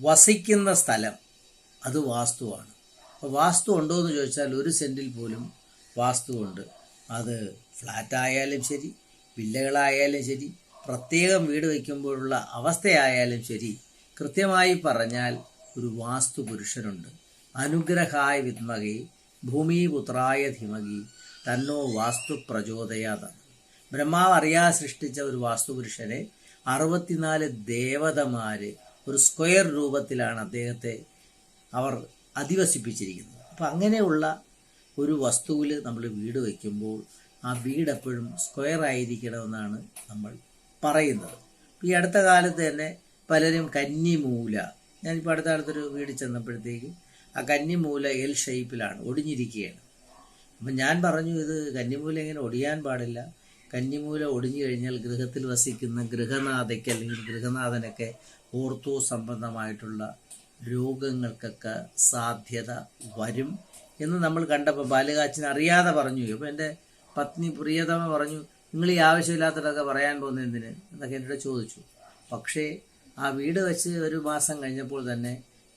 വസിക്കുന്ന സ്ഥലം അത് വാസ്തുവാണ്. അപ്പോൾ വാസ്തു ഉണ്ടോ എന്ന് ചോദിച്ചാൽ ഒരു സെന്റിൽ പോലും വാസ്തുവുണ്ട് അത് ഫ്ലാറ്റായാലും ശരി വില്ലകളായാലും ശരി പ്രത്യേകം വീട് വയ്ക്കുമ്പോഴുള്ള അവസ്ഥയായാലും ശരി കൃത്യമായി പറഞ്ഞാൽ ഒരു വാസ്തു പുരുഷനുണ്ട്. അനുഗ്രഹായ വിദ്മകി ഭൂമിപുത്രായ ധിമകി തന്നോ വാസ്തു പ്രചോദയാതാണ് ബ്രഹ്മാവ് അറിയാതെ സൃഷ്ടിച്ച ഒരു വാസ്തുപുരുഷനെ അറുപത്തിനാല് ദേവതമാര് ഒരു സ്ക്വയർ രൂപത്തിലാണ് അദ്ദേഹത്തെ അവർ അധിവസിപ്പിച്ചിരിക്കുന്നത്. അപ്പം അങ്ങനെയുള്ള ഒരു വസ്തുവിൽ നമ്മൾ വീട് വയ്ക്കുമ്പോൾ ആ വീട് എപ്പോഴും സ്ക്വയർ ആയിരിക്കണമെന്നാണ് നമ്മൾ പറയുന്നത്. ഈ അടുത്ത കാലത്ത് തന്നെ പലരും കന്നിമൂല ഞാനിപ്പോൾ അടുത്ത കാലത്തൊരു വീട് ചെന്നപ്പോഴത്തേക്ക് ആ കന്നിമൂല എൽ ഷേപ്പിലാണ് ഒടിഞ്ഞിരിക്കുകയാണ്. അപ്പം ഞാൻ പറഞ്ഞു ഇത് കന്നിമൂല ഇങ്ങനെ ഒടിയാൻ പാടില്ല കന്നിമൂല ഒടിഞ്ഞു കഴിഞ്ഞാൽ ഗൃഹത്തിൽ വസിക്കുന്ന ഗൃഹനാഥയ്ക്ക് അല്ലെങ്കിൽ ഗൃഹനാഥനൊക്കെ ഓർത്തോ സംബന്ധമായിട്ടുള്ള രോഗങ്ങൾക്കൊക്കെ സാധ്യത വരും എന്ന് നമ്മൾ കണ്ടപ്പോൾ ബാലകാച്ചിന് അറിയാതെ പറഞ്ഞു. അപ്പോൾ എന്റെ പത്നി പ്രിയതമ പറഞ്ഞു നിങ്ങൾ ഈ ആവശ്യമില്ലാത്തതൊക്കെ പറയാൻ പോകുന്നതിന് എന്നൊക്കെ എന്നോട് ചോദിച്ചു. പക്ഷേ ആ വീട് വെച്ച് ഒരു മാസം കഴിഞ്ഞപ്പോൾ തന്നെ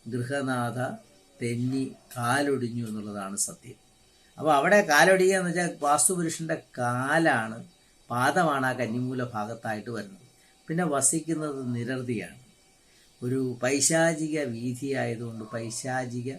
ഗൃഹനാഥ തെന്നി കാലൊടിഞ്ഞു എന്നുള്ളതാണ് സത്യം. അപ്പോൾ അവിടെ കാലൊടിയുക എന്ന് വെച്ചാൽ വാസ്തുപുരുഷന്റെ കാലാണ് പാദമാണ് ആ കന്നിമൂല ഭാഗത്തായിട്ട് വരുന്നത്. പിന്നെ വസിക്കുന്നത് നിരർതിയാണ് ഒരു പൈശാചിക വീതിയായതുകൊണ്ട് പൈശാചിക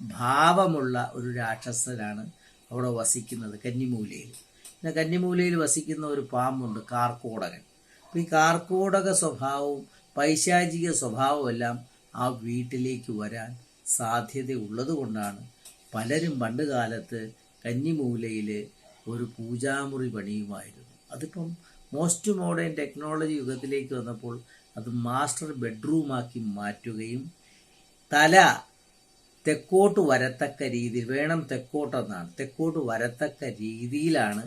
ഭാവമുള്ള ഒരു രാക്ഷസനാണ് അവിടെ വസിക്കുന്നത് കന്നിമൂലയിൽ. പിന്നെ കന്നിമൂലയിൽ വസിക്കുന്ന ഒരു പാമ്പുണ്ട് കാർക്കോടകൻ. അപ്പോൾ ഈ കാർക്കോടക സ്വഭാവവും പൈശാചിക സ്വഭാവമെല്ലാം ആ വീട്ടിലേക്ക് വരാൻ സാധ്യതയുള്ളത് കൊണ്ടാണ് പലരും പണ്ട് കാലത്ത് കന്നിമൂലയിൽ ഒരു പൂജാമുറി പണിയുമായിരുന്നു. അതിപ്പം മോസ്റ്റ് മോഡേൺ ടെക്നോളജി യുഗത്തിലേക്ക് വന്നപ്പോൾ അത് മാസ്റ്റർ ബെഡ്റൂമാക്കി മാറ്റുകയും തല തെക്കോട്ട് വരത്തക്ക രീതിയിൽ വേണം തെക്കോട്ടെന്നാണ് തെക്കോട്ട് വരത്തക്ക രീതിയിലാണ്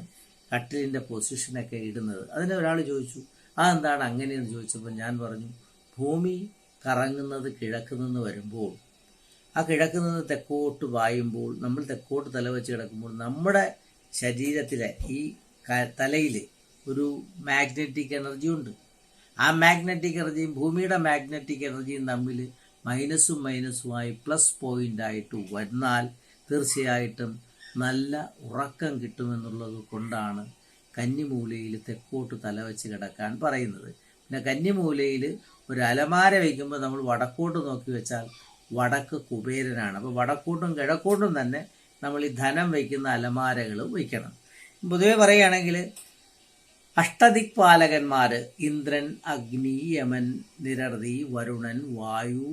കട്ടിലിന്റെ പൊസിഷനൊക്കെ ഇടുന്നത്. അതിന് ഒരാൾ ചോദിച്ചു ആ അതെന്താണ് അങ്ങനെയെന്ന് ചോദിച്ചപ്പോൾ ഞാൻ പറഞ്ഞു ഭൂമി കറങ്ങുന്നത് കിഴക്ക് നിന്ന് വരുമ്പോൾ ആ കിഴക്ക് നിന്ന് തെക്കോട്ട് വായുമ്പോൾ നമ്മൾ തെക്കോട്ട് തല വെച്ച് കിടക്കുമ്പോൾ നമ്മുടെ ശരീരത്തിലെ ഈ തലയിൽ ഒരു മാഗ്നറ്റിക് എനർജി ഉണ്ട്. ആ മാഗ്നറ്റിക് എനർജിയും ഭൂമിയുടെ മാഗ്നറ്റിക് എനർജിയും തമ്മിൽ മൈനസും മൈനസുമായി പ്ലസ് പോയിന്റ് ആയിട്ട് വന്നാൽ തീർച്ചയായിട്ടും നല്ല ഉറക്കം കിട്ടുമെന്നുള്ളത് കൊണ്ടാണ് കന്നിമൂലയിൽ തെക്കോട്ട് തലവെച്ച് കിടക്കാൻ പറയുന്നത്. പിന്നെ കന്നിമൂലയിൽ ഒരു അലമാര വയ്ക്കുമ്പോൾ നമ്മൾ വടക്കോട്ട് നോക്കി വെച്ചാൽ വടക്ക് കുബേരനാണ്. അപ്പോൾ വടക്കോട്ടും കിഴക്കോട്ടും തന്നെ നമ്മൾ ഈ ധനം വയ്ക്കുന്ന അലമാരകൾ വയ്ക്കണം. പൊതുവെ പറയുകയാണെങ്കിൽ അഷ്ടദിക്പാലകന്മാർ ഇന്ദ്രൻ അഗ്നി യമൻ നിരർതി വരുണൻ വായു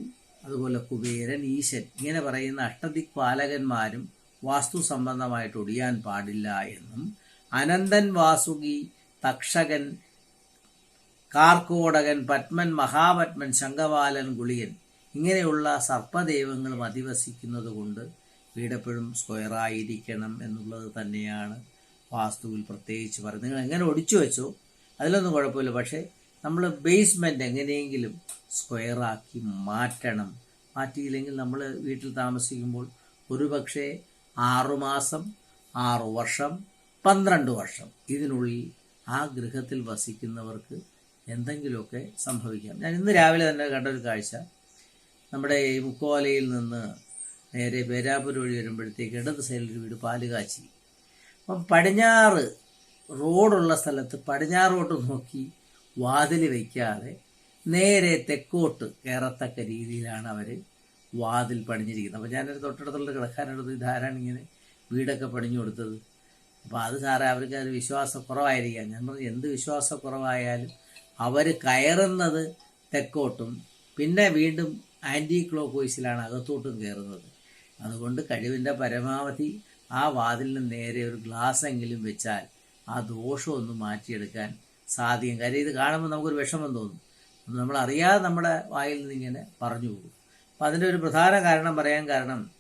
അതുപോലെ കുബേരൻ ഈശൻ ഇങ്ങനെ പറയുന്ന അഷ്ടദിക്പാലകന്മാരും വാസ്തു സംബന്ധമായിട്ട് ഒടിയാൻ പാടില്ല എന്നും അനന്തൻ വാസുകി തക്ഷകൻ കാർക്കോടകൻ പത്മൻ മഹാപത്മൻ ശങ്കപാലൻ ഗുളിയൻ ഇങ്ങനെയുള്ള സർപ്പദൈവങ്ങളും അധിവസിക്കുന്നത് കൊണ്ട് വീടെപ്പോഴും സ്ക്വയറായിരിക്കണം എന്നുള്ളത് തന്നെയാണ് വാസ്തുവിൽ പ്രത്യേകിച്ച് പറയും നിങ്ങൾ എങ്ങനെ ഒടിച്ചു വെച്ചോ അതിലൊന്നും കുഴപ്പമില്ല. പക്ഷേ നമ്മൾ ബേസ്മെന്റ് എങ്ങനെയെങ്കിലും സ്ക്വയറാക്കി മാറ്റണം. മാറ്റിയില്ലെങ്കിൽ നമ്മൾ വീട്ടിൽ താമസിക്കുമ്പോൾ ഒരു പക്ഷേ ആറുമാസം ആറു വർഷം പന്ത്രണ്ട് വർഷം ഇതിനുള്ളിൽ ആ ഗൃഹത്തിൽ വസിക്കുന്നവർക്ക് എന്തെങ്കിലുമൊക്കെ സംഭവിക്കാം. ഞാൻ ഇന്ന് രാവിലെ തന്നെ കണ്ടൊരു കാഴ്ച. നമ്മുടെ ഈ മുക്കോലയിൽ നിന്ന് നേരെ പേരാപ്പൂർ വഴി വരുമ്പോഴത്തേക്ക് ഇടത് സൈഡിൽ വീട് പാലുകാച്ചി. അപ്പം പടിഞ്ഞാറ് റോഡുള്ള സ്ഥലത്ത് പടിഞ്ഞാറോട്ട് നോക്കി വാതിൽ വയ്ക്കാതെ നേരെ തെക്കോട്ട് കയറത്തക്ക രീതിയിലാണ് അവർ വാതിൽ പണിഞ്ഞിരിക്കുന്നത്. അപ്പോൾ ഞാനൊരു തൊട്ടടുത്തുള്ള കിടക്കാനടുത്ത് ഇതാരാണ് ഇങ്ങനെ വീടൊക്കെ പണിഞ്ഞു കൊടുത്തത്? അപ്പോൾ അത് സാറേ അവർക്ക് അത് വിശ്വാസക്കുറവായിരിക്കാം ഞാൻ പറഞ്ഞു എന്ത് വിശ്വാസക്കുറവായാലും അവർ കയറുന്നത് തെക്കോട്ടും പിന്നെ വീണ്ടും ആന്റി ക്ലോക്ക് വൈസിലാണ് അകത്തോട്ടും കയറുന്നത്. അതുകൊണ്ട് കഴിവിന്റെ പരമാവധി ആ വാതിലിന് നേരെ ഒരു ഗ്ലാസ് എങ്കിലും വെച്ചാൽ ആ ദോഷമൊന്ന് മാറ്റിയെടുക്കാൻ സാധിക്കും. കാര്യം ഇത് കാണുമ്പോൾ നമുക്കൊരു വിഷമം തോന്നും. നമ്മൾ അറിയാതെ നമ്മുടെ വായിൽ നിന്ന് ഇങ്ങനെ പറഞ്ഞു പോകും. അപ്പം അതിന്റെ ഒരു പ്രധാന കാരണം പറയാൻ കാരണം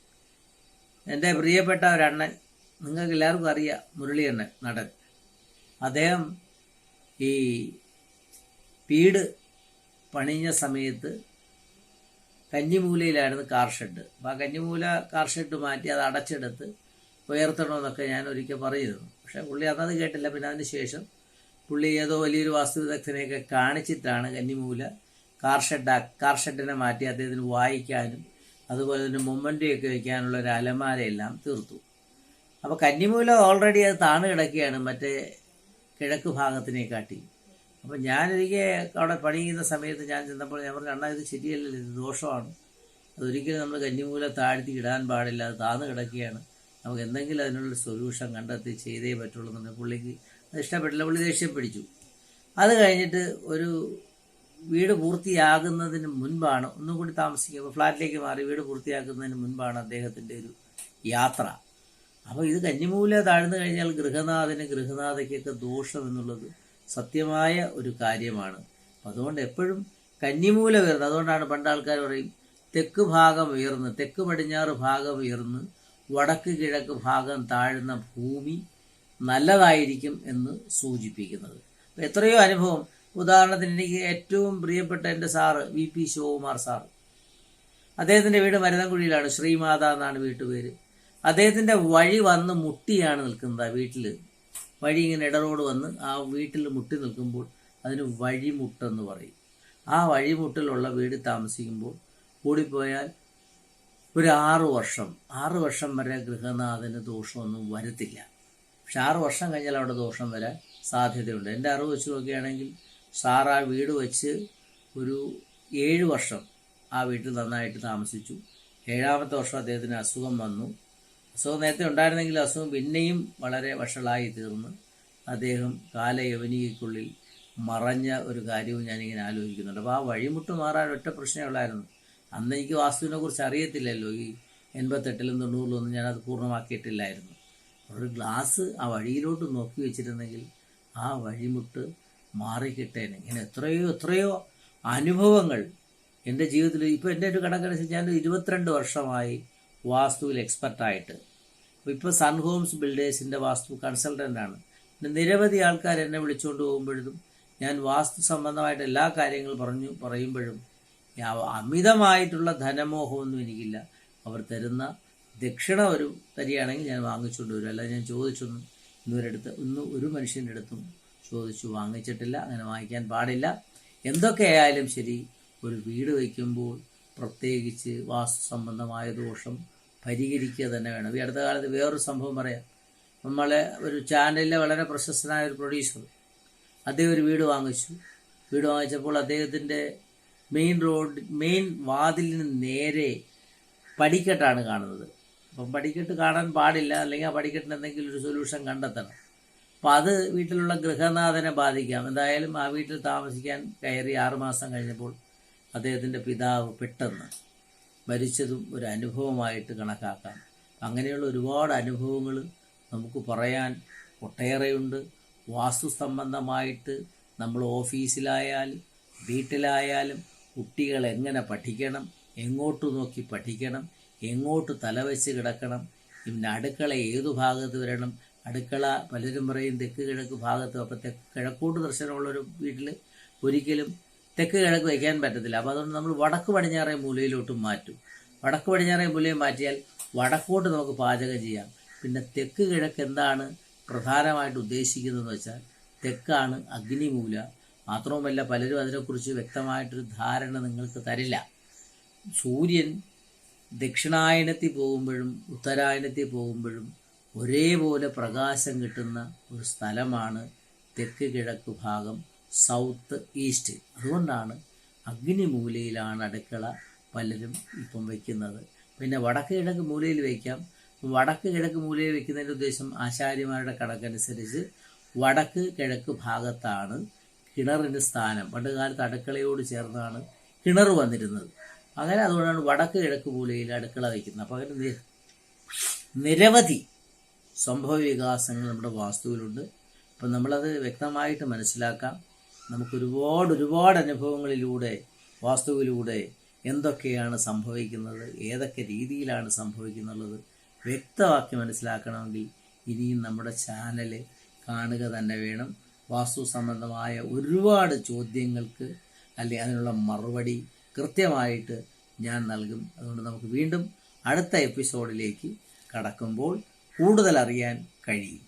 എന്റെ പ്രിയപ്പെട്ട ഒരണ്ണൻ നിങ്ങൾക്ക് എല്ലാവർക്കും അറിയാം മുരളിയണ്ണൻ നടൻ. അദ്ദേഹം ഈ വീട് പണിഞ്ഞ സമയത്ത് കഞ്ഞിമൂലയിലായിരുന്നു കാർ ഷെഡ്. അപ്പോൾ ആ കഞ്ഞിമൂല കാർ ഷെഡ് മാറ്റി അത് അടച്ചെടുത്ത് ഉയർത്തണമെന്നൊക്കെ ഞാൻ ഒരിക്കൽ പറഞ്ഞിരുന്നു പക്ഷേ പുള്ളി അന്നത് കേട്ടില്ല. പിന്നെ അതിന് ശേഷം പുള്ളി ഏതോ വലിയൊരു വാസ്തു വിദഗ്ധനെയൊക്കെ കാണിച്ചിട്ടാണ് കന്നിമൂല കാർഷെഡ് കാർഷെഡിനെ കാർ ഷെഡിനെ മാറ്റി അദ്ദേഹത്തിന് വായിക്കാനും അതുപോലെ തന്നെ മൊമ്മന്റെയൊക്കെ വയ്ക്കാനുള്ള ഒരു അലമാരയെല്ലാം തീർത്തു. അപ്പോൾ കന്നിമൂല ഓൾറെഡി അത് താണു കിടക്കുകയാണ് മറ്റേ കിഴക്ക് ഭാഗത്തിനെ കാട്ടി. അപ്പോൾ ഞാനൊരിക്കൽ അവിടെ പണി ചെയ്യുന്ന സമയത്ത് ഞാൻ ചെന്നപ്പോൾ ഞാൻ പറഞ്ഞു അണ്ണാ ഇത് ശരിയല്ലല്ലോ ഇത് ദോഷമാണ്. അതൊരിക്കലും നമ്മൾ കന്നിമൂല താഴ്ത്തി ഇടാൻ പാടില്ല അത് താന്ന് കിടക്കുകയാണ്. നമുക്ക് എന്തെങ്കിലും അതിനുള്ള സൊല്യൂഷൻ കണ്ടെത്തി ചെയ്തേ പറ്റുള്ളൂ എന്ന് പുള്ളിക്ക് അത് ഇഷ്ടപ്പെട്ടില്ല. പുള്ളി ദേഷ്യം പിടിച്ചു. അത് കഴിഞ്ഞിട്ട് ഒരു വീട് പൂർത്തിയാകുന്നതിന് മുൻപാണ് ഒന്നും കൂടി താമസിക്കുമ്പോൾ ഫ്ലാറ്റിലേക്ക് മാറി വീട് പൂർത്തിയാക്കുന്നതിന് മുൻപാണ് അദ്ദേഹത്തിന്റെ ഒരു യാത്ര. അപ്പോൾ ഇത് കന്നിമൂല താഴ്ന്നു കഴിഞ്ഞാൽ ഗൃഹനാഥന് ഗൃഹനാഥയ്ക്കൊക്കെ ദോഷം എന്നുള്ളത് സത്യമായ ഒരു കാര്യമാണ്. അതുകൊണ്ട് എപ്പോഴും കന്നിമൂല വരുന്നത് അതുകൊണ്ടാണ് പണ്ട് ആൾക്കാർ പറയും തെക്ക് ഭാഗം ഉയർന്ന് തെക്ക് പടിഞ്ഞാറ് ഭാഗം ഉയർന്ന് വടക്ക് കിഴക്ക് ഭാഗം താഴ്ന്ന ഭൂമി നല്ലതായിരിക്കും എന്ന് സൂചിപ്പിക്കുന്നത്. എത്രയോ അനുഭവം. ഉദാഹരണത്തിന് എനിക്ക് ഏറ്റവും പ്രിയപ്പെട്ട എന്റെ sir V P Sivakumar sir അദ്ദേഹത്തിന്റെ വീട് മരുതൻകുഴിയിലാണ്. ശ്രീമാത എന്നാണ് വീട്ടുപേര്. അദ്ദേഹത്തിന്റെ വഴി വന്ന് മുട്ടിയാണ് നിൽക്കുന്നത് ആ വീട്ടിൽ വഴി ഇങ്ങനെ ഇടറോട് വന്ന് ആ വീട്ടിൽ മുട്ടി നിൽക്കുമ്പോൾ അതിന് വഴിമുട്ടെന്ന് പറയും. ആ വഴിമുട്ടിലുള്ള വീട് താമസിക്കുമ്പോൾ കൂടിപ്പോയാൽ ഒരു ആറ് വർഷം ആറ് വർഷം വരെ ഗൃഹനാഥന് ദോഷമൊന്നും വരത്തില്ല. പക്ഷെ ആറ് വർഷം കഴിഞ്ഞാൽ അവിടെ ദോഷം വരാൻ സാധ്യതയുണ്ട്. എന്റെ അറിവ് വെച്ച് നോക്കുകയാണെങ്കിൽ സാർ ആ വീട് വെച്ച് ഒരു ഏഴ് വർഷം ആ വീട്ടിൽ നന്നായിട്ട് താമസിച്ചു. ഏഴാമത്തെ വർഷം അദ്ദേഹത്തിന് അസുഖം വന്നു. അസുഖം നേരത്തെ ഉണ്ടായിരുന്നെങ്കിൽ അസുഖം പിന്നെയും വളരെ വഷളായി തീർന്ന് അദ്ദേഹം കാലയവനികയ്ക്കുള്ളിൽ മറഞ്ഞ ഒരു കാര്യവും ഞാനിങ്ങനെ ആലോചിക്കുന്നുണ്ട്. അപ്പോൾ ആ വഴിമുട്ട് മാറാൻ ഒറ്റ പ്രശ്നമേ ഉള്ളായിരുന്നു. അന്ന് എനിക്ക് വാസ്തുവിനെ കുറിച്ച് അറിയത്തില്ലല്ലോ. ഈ എൺപത്തെട്ടിലും തൊണ്ണൂറിലും ഒന്നും ഞാനത് പൂർണമാക്കിയിട്ടില്ലായിരുന്നു. ഒരു ഗ്ലാസ് ആ വഴിയിലോട്ട് നോക്കി വെച്ചിരുന്നെങ്കിൽ ആ വഴിമുട്ട് മാറിക്കിട്ടേനെ. ഇങ്ങനെ എത്രയോ എത്രയോ അനുഭവങ്ങൾ എന്റെ ജീവിതത്തിൽ. ഇപ്പോൾ എന്റെ ഒരു കണക്കനുസരിച്ച് ഞാൻ ഇരുപത്തിരണ്ട് വർഷമായി വാസ്തുവിൽ എക്സ്പെർട്ടായിട്ട് ഇപ്പോൾ സൺ ഹോംസ് ബിൽഡേഴ്സിന്റെ വാസ്തു കൺസൾട്ടന്റാണ് പിന്നെ നിരവധി ആൾക്കാർ എന്നെ വിളിച്ചുകൊണ്ട് പോകുമ്പോഴും ഞാൻ വാസ്തു സംബന്ധമായിട്ട് എല്ലാ കാര്യങ്ങളും പറഞ്ഞു പറയുമ്പോഴും യാ- അമിതമായിട്ടുള്ള ധനമോഹമൊന്നും എനിക്കില്ല. അവർ തരുന്ന ദക്ഷിണ ഒരു തരികയാണെങ്കിൽ ഞാൻ വാങ്ങിച്ചുകൊണ്ട് വരും. അല്ലാതെ ഞാൻ ചോദിച്ചൊന്നും ഇന്നുവരെടുത്ത് ഒന്നും ഒരു മനുഷ്യന്റെ അടുത്തും ചോദിച്ചു വാങ്ങിച്ചിട്ടില്ല. അങ്ങനെ വാങ്ങിക്കാൻ പാടില്ല. എന്തൊക്കെയായാലും ശരി ഒരു വീട് വയ്ക്കുമ്പോൾ പ്രത്യേകിച്ച് വാസ്തു സംബന്ധമായ ദോഷം പരിഹരിക്കുക തന്നെ വേണം. ഈ അടുത്ത കാലത്ത് വേറൊരു സംഭവം പറയാം. നമ്മളെ ഒരു ചാനലിലെ വളരെ പ്രശസ്തനായ ഒരു പ്രൊഡ്യൂസർ അദ്ദേഹം ഒരു വീട് വാങ്ങിച്ചു. വീട് വാങ്ങിച്ചപ്പോൾ അദ്ദേഹത്തിന്റെ മെയിൻ റോഡ് മെയിൻ വാതിലിന് നേരെ പടിക്കെട്ടാണ് കാണുന്നത്. അപ്പം പടിക്കെട്ട് കാണാൻ പാടില്ല അല്ലെങ്കിൽ ആ പടിക്കെട്ടിന് എന്തെങ്കിലും ഒരു സൊല്യൂഷൻ കണ്ടെത്തണം. അപ്പം അത് വീട്ടിലുള്ള ഗൃഹനാഥനെ ബാധിക്കാം. എന്തായാലും ആ വീട്ടിൽ താമസിക്കാൻ കയറി ആറുമാസം കഴിഞ്ഞപ്പോൾ അദ്ദേഹത്തിന്റെ പിതാവ് പെട്ടെന്ന് മരിച്ചതും ഒരു അനുഭവമായിട്ട് കണക്കാക്കാം. അങ്ങനെയുള്ള ഒരുപാട് അനുഭവങ്ങൾ നമുക്ക് പറയാൻ ഒട്ടേറെയുണ്ട്. വാസ്തു സംബന്ധമായിട്ട് നമ്മൾ ഓഫീസിലായാലും വീട്ടിലായാലും കുട്ടികൾ എങ്ങനെ പഠിക്കണം എങ്ങോട്ട് നോക്കി പഠിക്കണം എങ്ങോട്ട് തലവെച്ച് കിടക്കണം പിന്നെ അടുക്കള ഏതു ഭാഗത്ത് വരണം അടുക്കള പലരും പറയും തെക്ക് കിഴക്ക് ഭാഗത്ത് അപ്പോൾ തെക്ക് കിഴക്കോട്ട് ദർശനമുള്ളൊരു വീട്ടിൽ ഒരിക്കലും തെക്ക് കിഴക്ക് വയ്ക്കാൻ പറ്റത്തില്ല. അപ്പോൾ അതുകൊണ്ട് നമ്മൾ വടക്ക് പടിഞ്ഞാറേ മൂലയിലോട്ട് മാറ്റും. വടക്ക് പടിഞ്ഞാറേ മൂലയിൽ മാറ്റിയാൽ വടക്കോട്ട് നമുക്ക് പാചകം ചെയ്യാം. പിന്നെ തെക്ക് കിഴക്ക് എന്താണ് പ്രധാനമായിട്ട് ഉദ്ദേശിക്കുന്നതെന്ന് വെച്ചാൽ തെക്കാണ് അഗ്നിമൂല മാത്രവുമല്ല പലരും അതിനെക്കുറിച്ച് വ്യക്തമായിട്ടൊരു ധാരണ നിങ്ങൾക്ക് തരില്ല. സൂര്യൻ ദക്ഷിണായനത്തിൽ പോകുമ്പോഴും ഉത്തരായനത്തിൽ പോകുമ്പോഴും ഒരേപോലെ പ്രകാശം കിട്ടുന്ന ഒരു സ്ഥലമാണ് തെക്ക് കിഴക്ക് ഭാഗം സൗത്ത് ഈസ്റ്റ് അതുകൊണ്ടാണ് അഗ്നിമൂലയിലാണ് അടുക്കള പലരും ഇപ്പം വയ്ക്കുന്നത് പിന്നെ വടക്ക് കിഴക്ക് മൂലയിൽ വയ്ക്കാം വടക്ക് കിഴക്ക് മൂലയിൽ വയ്ക്കുന്നതിന്റെ ഉദ്ദേശം ആശാര്യമാരുടെ കണക്കനുസരിച്ച് വടക്ക് കിഴക്ക് ഭാഗത്താണ് കിണറിന്റെ സ്ഥാനം. പണ്ട് കാലത്ത് അടുക്കളയോട് ചേർന്നാണ് കിണർ വന്നിരുന്നത്. അങ്ങനെ അതുകൊണ്ടാണ് വടക്ക് കിഴക്ക് മൂലയിൽ അടുക്കള വയ്ക്കുന്നത്. അപ്പോൾ അങ്ങനെ നിരവധി സംഭവ വികാസങ്ങൾ നമ്മുടെ വാസ്തുവിലുണ്ട്. അപ്പം നമ്മളത് വ്യക്തമായിട്ട് മനസ്സിലാക്കാം. നമുക്ക് ഒരുപാട് ഒരുപാട് അനുഭവങ്ങളിലൂടെ വാസ്തുവിലൂടെ എന്തൊക്കെയാണ് സംഭവിക്കുന്നത് ഏതൊക്കെ രീതിയിലാണ് സംഭവിക്കുന്നുള്ളത് വ്യക്തമാക്കി മനസ്സിലാക്കണമെങ്കിൽ ഇനിയും നമ്മുടെ ചാനൽ കാണുക തന്നെ വേണം. വാസ്തു സംബന്ധമായ ഒരുപാട് ചോദ്യങ്ങൾക്ക് അല്ലെങ്കിൽ അതിനുള്ള മറുപടി കൃത്യമായിട്ട് ഞാൻ നൽകും. അതുകൊണ്ട് നമുക്ക് വീണ്ടും അടുത്ത എപ്പിസോഡിലേക്ക് കടക്കുമ്പോൾ കൂടുതൽ അറിയാൻ കഴിയും.